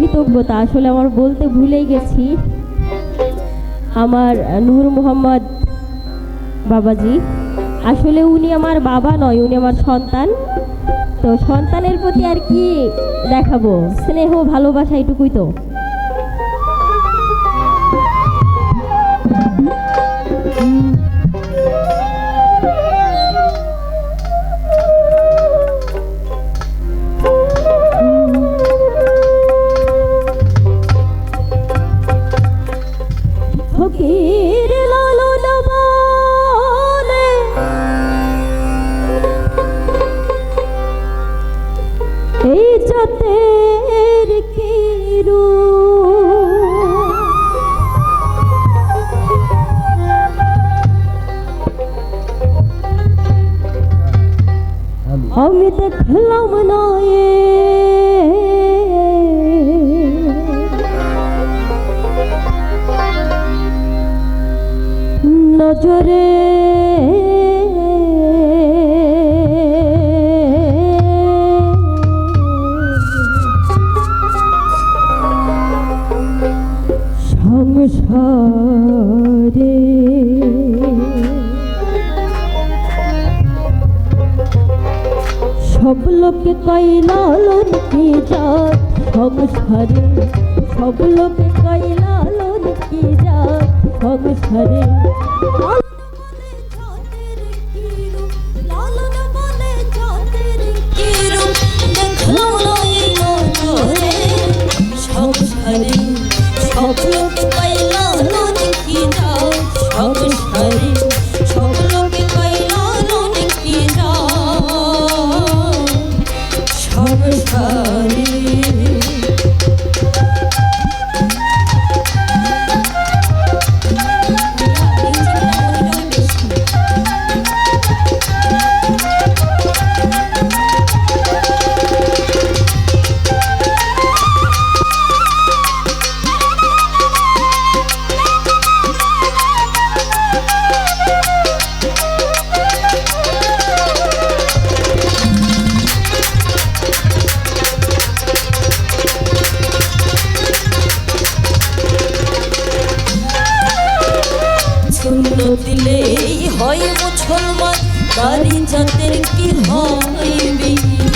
কৃতজ্ঞতা। আসলে আমার বলতে ভুলেই গেছি। আমার নূর মোহাম্মদ বাবাজি। আসলে উনি আমার বাবা নয়, উনি আমার সন্তান। তো সন্তানের প্রতি আর কি দেখাবো? স্নেহ, ভালোবাসা এটুকুই তো। এই জাতের কিরু আমি দেখলাম না সব লোকে কইলালন কি যাত সংসারে সব লোকে কইলালন কি যাত সংসারে সব লোক পাইলা দেখি যাও সংসারে মুসলমান নারী জাতের কি হয়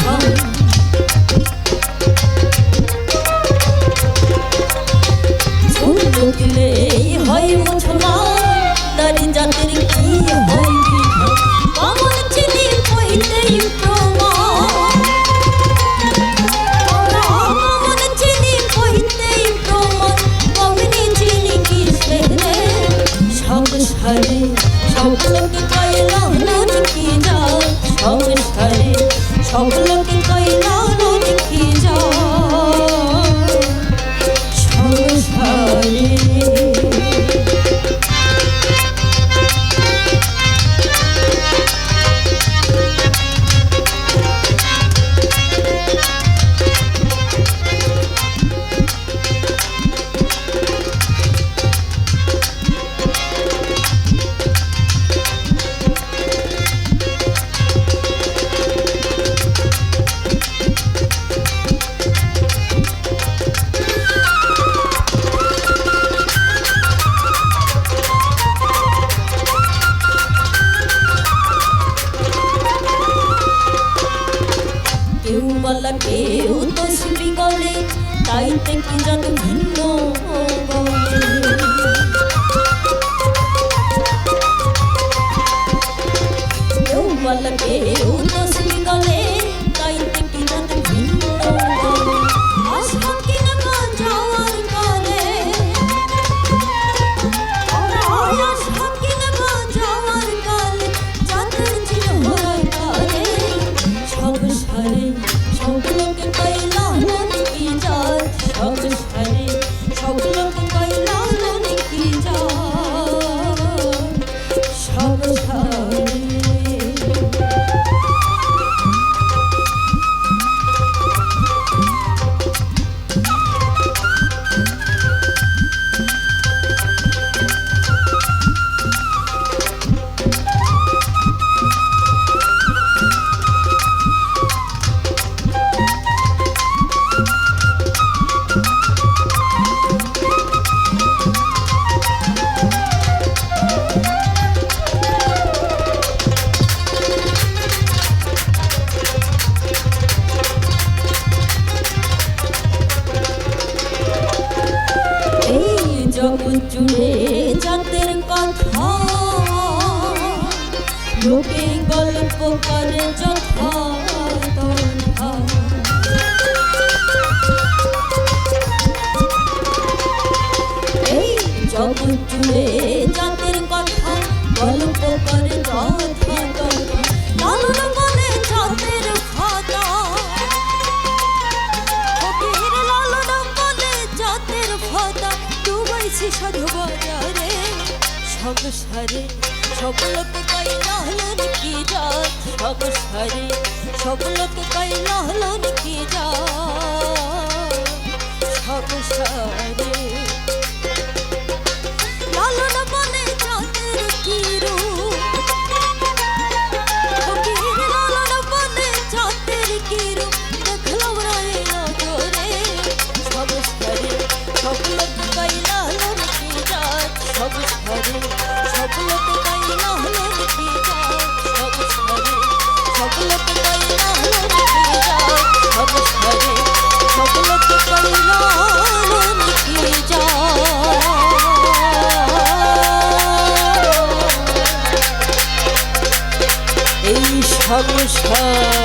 সব 나인 땡긴 적은 있노 জগৎ জুড়ে জাতের কথা লোকে গল্প করে যথা আছি সাধু বাজারে। সংসারে সফলতা পাই না হলো নাকি যাত সংসারে সফলতা পাই না হলো নাকি যাত সংসারে সব